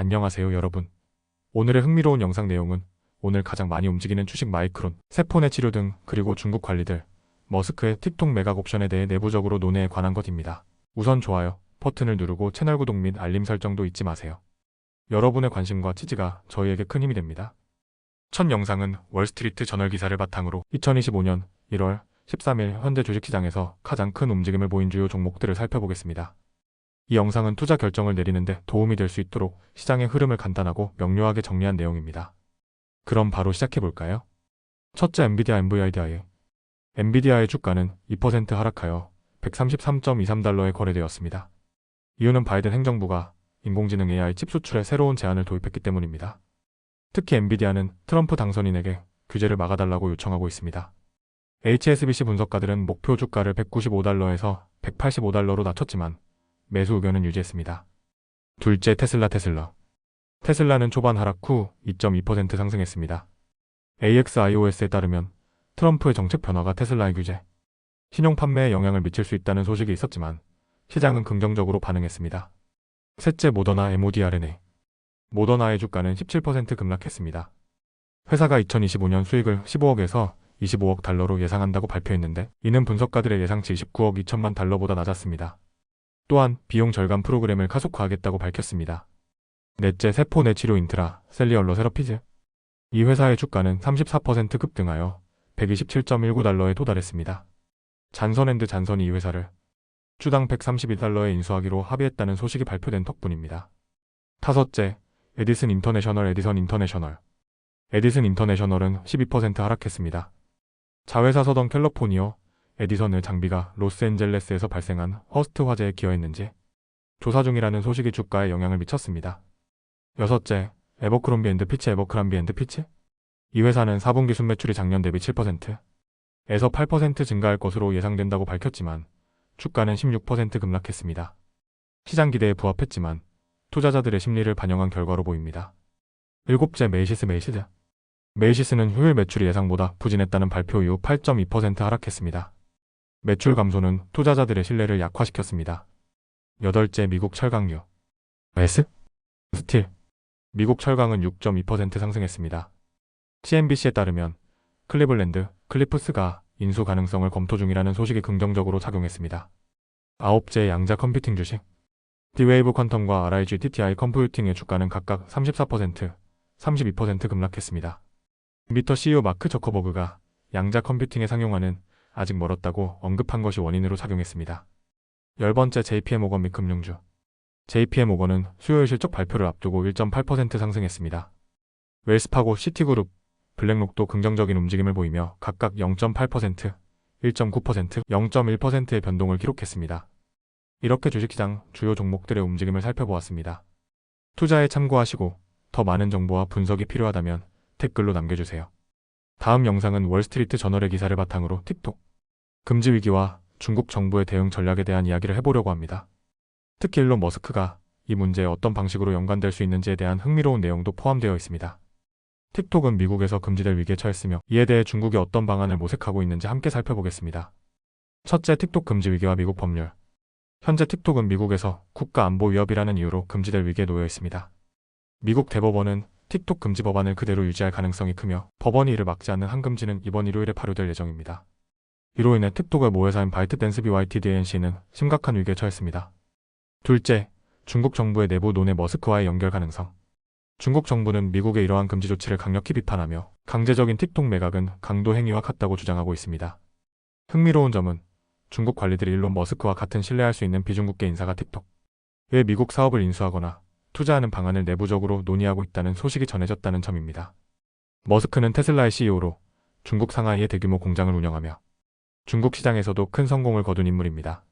안녕하세요 여러분. 오늘의 흥미로운 영상 내용은 오늘 가장 많이 움직이는 주식 마이크론, 세포내 치료 등 그리고 중국 관리들, 머스크의 틱톡 매각 옵션에 대해 내부적으로 논의에 관한 것입니다. 우선 좋아요, 버튼을 누르고 채널 구독 및 알림 설정도 잊지 마세요. 여러분의 관심과 지지가 저희에게 큰 힘이 됩니다. 첫 영상은 월스트리트 저널 기사를 바탕으로 2025년 1월 13일 현재 주식시장에서 가장 큰 움직임을 보인 주요 종목들을 살펴보겠습니다. 이 영상은 투자 결정을 내리는데 도움이 될 수 있도록 시장의 흐름을 간단하고 명료하게 정리한 내용입니다. 그럼 바로 시작해 볼까요? 첫째 엔비디아 NVIDIA 엔비디아의 주가는 2% 하락하여 133.23달러에 거래되었습니다. 이유는 바이든 행정부가 인공지능 AI 칩 수출에 새로운 제한을 도입했기 때문입니다. 특히 엔비디아는 트럼프 당선인에게 규제를 막아달라고 요청하고 있습니다. HSBC 분석가들은 목표 주가를 195달러에서 185달러로 낮췄지만 매수 의견은 유지했습니다. 둘째 테슬라 테슬라. 테슬라는 초반 하락 후 2.2% 상승했습니다. AXIOS에 따르면 트럼프의 정책 변화가 테슬라의 규제, 신용 판매에 영향을 미칠 수 있다는 소식이 있었지만 시장은 긍정적으로 반응했습니다. 셋째 모더나 MODRNA. 모더나의 주가는 17% 급락했습니다. 회사가 2025년 수익을 15억에서 25억 달러로 예상한다고 발표했는데 이는 분석가들의 예상치 19억 2천만 달러보다 낮았습니다. 또한 비용 절감 프로그램을 가속화하겠다고 밝혔습니다. 넷째 세포 내치료 인트라 셀리얼러 세러피즈 이 회사의 주가는 34% 급등하여 127.19달러에 도달했습니다. 잔선앤드 잔선이 이 회사를 주당 132달러에 인수하기로 합의했다는 소식이 발표된 덕분입니다. 다섯째 에디슨 인터내셔널 에디선 인터내셔널 에디슨 인터내셔널은 12% 하락했습니다. 자회사 서던 캘러포니어 에디선의 장비가 로스앤젤레스에서 발생한 허스트 화재에 기여했는지 조사 중이라는 소식이 주가에 영향을 미쳤습니다. 여섯째, 에버크롬비 앤드 피치 에버크람비 앤드 피치? 이 회사는 4분기 순매출이 작년 대비 7%, 에서 8% 증가할 것으로 예상된다고 밝혔지만 주가는 16% 급락했습니다. 시장 기대에 부합했지만 투자자들의 심리를 반영한 결과로 보입니다. 일곱째 메이시스 메이시드 메이시스는 휴일 매출이 예상보다 부진했다는 발표 이후 8.2% 하락했습니다. 매출 감소는 투자자들의 신뢰를 약화시켰습니다. 여덟째 미국 철강유 S 스틸 미국 철강은 6.2% 상승했습니다. CNBC에 따르면 클리블랜드 클리프스가 인수 가능성을 검토 중이라는 소식이 긍정적으로 작용했습니다. 아홉째 양자 컴퓨팅 주식 디웨이브 퀀텀과 RIG TTI 컴퓨팅의 주가는 각각 34%, 32% 급락했습니다. 미터 CEO 마크 저커버그가 양자 컴퓨팅에 상용화는 아직 멀었다고 언급한 것이 원인으로 작용했습니다. 열 번째 JPM5건 및 금융주 JPM5건은 수요일 실적 발표를 앞두고 1.8% 상승했습니다. 웰스파고 시티그룹, 블랙록도 긍정적인 움직임을 보이며 각각 0.8%, 1.9%, 0.1%의 변동을 기록했습니다. 이렇게 주식시장 주요 종목들의 움직임을 살펴보았습니다. 투자에 참고하시고 더 많은 정보와 분석이 필요하다면 댓글로 남겨주세요. 다음 영상은 월스트리트 저널의 기사를 바탕으로 틱톡 금지 위기와 중국 정부의 대응 전략에 대한 이야기를 해보려고 합니다. 특히 일론 머스크가 이 문제에 어떤 방식으로 연관될 수 있는지에 대한 흥미로운 내용도 포함되어 있습니다. 틱톡은 미국에서 금지될 위기에 처했으며 이에 대해 중국이 어떤 방안을 모색하고 있는지 함께 살펴보겠습니다. 첫째, 틱톡 금지 위기와 미국 법률. 현재 틱톡은 미국에서 국가 안보 위협이라는 이유로 금지될 위기에 놓여 있습니다. 미국 대법원은 틱톡 금지 법안을 그대로 유지할 가능성이 크며 법원이 이를 막지 않는 한금지는 이번 일요일에 발효될 예정입니다. 이로 인해 틱톡의 모회사인 바이트댄스 BYTDNC는 심각한 위기에 처했습니다. 둘째, 중국 정부의 내부 논의 머스크와의 연결 가능성. 중국 정부는 미국의 이러한 금지 조치를 강력히 비판하며 강제적인 틱톡 매각은 강도 행위와 같다고 주장하고 있습니다. 흥미로운 점은 중국 관리들이 일론 머스크와 같은 신뢰할 수 있는 비중국계 인사가 틱톡, 왜 미국 사업을 인수하거나 투자하는 방안을 내부적으로 논의하고 있다는 소식이 전해졌다는 점입니다. 머스크는 테슬라의 CEO로 중국 상하이의 대규모 공장을 운영하며 중국 시장에서도 큰 성공을 거둔 인물입니다.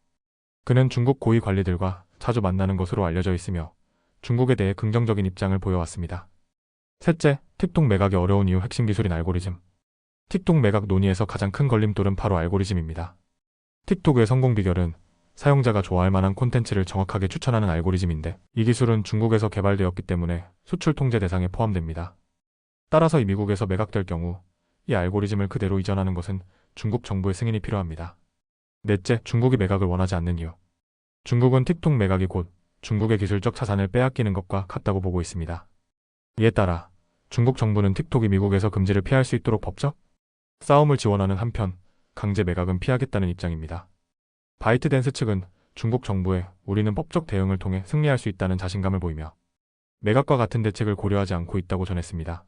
그는 중국 고위 관리들과 자주 만나는 것으로 알려져 있으며 중국에 대해 긍정적인 입장을 보여왔습니다. 셋째, 틱톡 매각이 어려운 이유 핵심 기술인 알고리즘. 틱톡 매각 논의에서 가장 큰 걸림돌은 바로 알고리즘입니다. 틱톡의 성공 비결은 사용자가 좋아할 만한 콘텐츠를 정확하게 추천하는 알고리즘인데 이 기술은 중국에서 개발되었기 때문에 수출 통제 대상에 포함됩니다. 따라서 이 미국에서 매각될 경우 이 알고리즘을 그대로 이전하는 것은 중국 정부의 승인이 필요합니다. 넷째, 중국이 매각을 원하지 않는 이유. 중국은 틱톡 매각이 곧 중국의 기술적 자산을 빼앗기는 것과 같다고 보고 있습니다. 이에 따라 중국 정부는 틱톡이 미국에서 금지를 피할 수 있도록 법적 싸움을 지원하는 한편 강제 매각은 피하겠다는 입장입니다. 바이트댄스 측은 중국 정부에 우리는 법적 대응을 통해 승리할 수 있다는 자신감을 보이며 매각과 같은 대책을 고려하지 않고 있다고 전했습니다.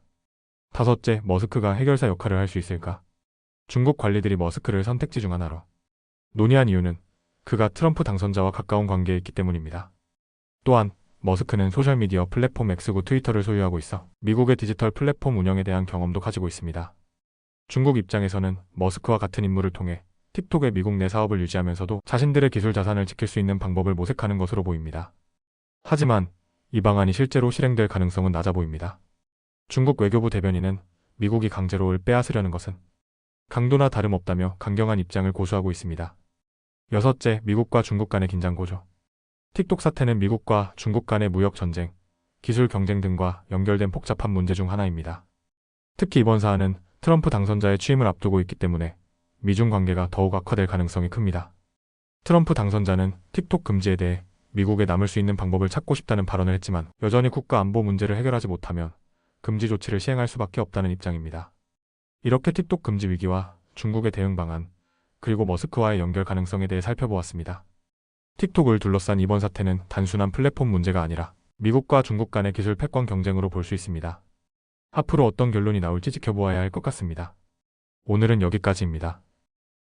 다섯째, 머스크가 해결사 역할을 할 수 있을까? 중국 관리들이 머스크를 선택지 중 하나로 논의한 이유는 그가 트럼프 당선자와 가까운 관계에 있기 때문입니다. 또한 머스크는 소셜미디어 플랫폼 X구 트위터를 소유하고 있어 미국의 디지털 플랫폼 운영에 대한 경험도 가지고 있습니다. 중국 입장에서는 머스크와 같은 인물을 통해 틱톡의 미국 내 사업을 유지하면서도 자신들의 기술 자산을 지킬 수 있는 방법을 모색하는 것으로 보입니다. 하지만 이 방안이 실제로 실행될 가능성은 낮아 보입니다. 중국 외교부 대변인은 미국이 강제로 을 빼앗으려는 것은 강도나 다름없다며 강경한 입장을 고수하고 있습니다. 여섯째, 미국과 중국 간의 긴장 고조. 틱톡 사태는 미국과 중국 간의 무역 전쟁, 기술 경쟁 등과 연결된 복잡한 문제 중 하나입니다. 특히 이번 사안은 트럼프 당선자의 취임을 앞두고 있기 때문에 미중 관계가 더욱 악화될 가능성이 큽니다. 트럼프 당선자는 틱톡 금지에 대해 미국에 남을 수 있는 방법을 찾고 싶다는 발언을 했지만 여전히 국가 안보 문제를 해결하지 못하면 금지 조치를 시행할 수밖에 없다는 입장입니다. 이렇게 틱톡 금지 위기와 중국의 대응 방안, 그리고 머스크와의 연결 가능성에 대해 살펴보았습니다. 틱톡을 둘러싼 이번 사태는 단순한 플랫폼 문제가 아니라 미국과 중국 간의 기술 패권 경쟁으로 볼 수 있습니다. 앞으로 어떤 결론이 나올지 지켜보아야 할 것 같습니다. 오늘은 여기까지입니다.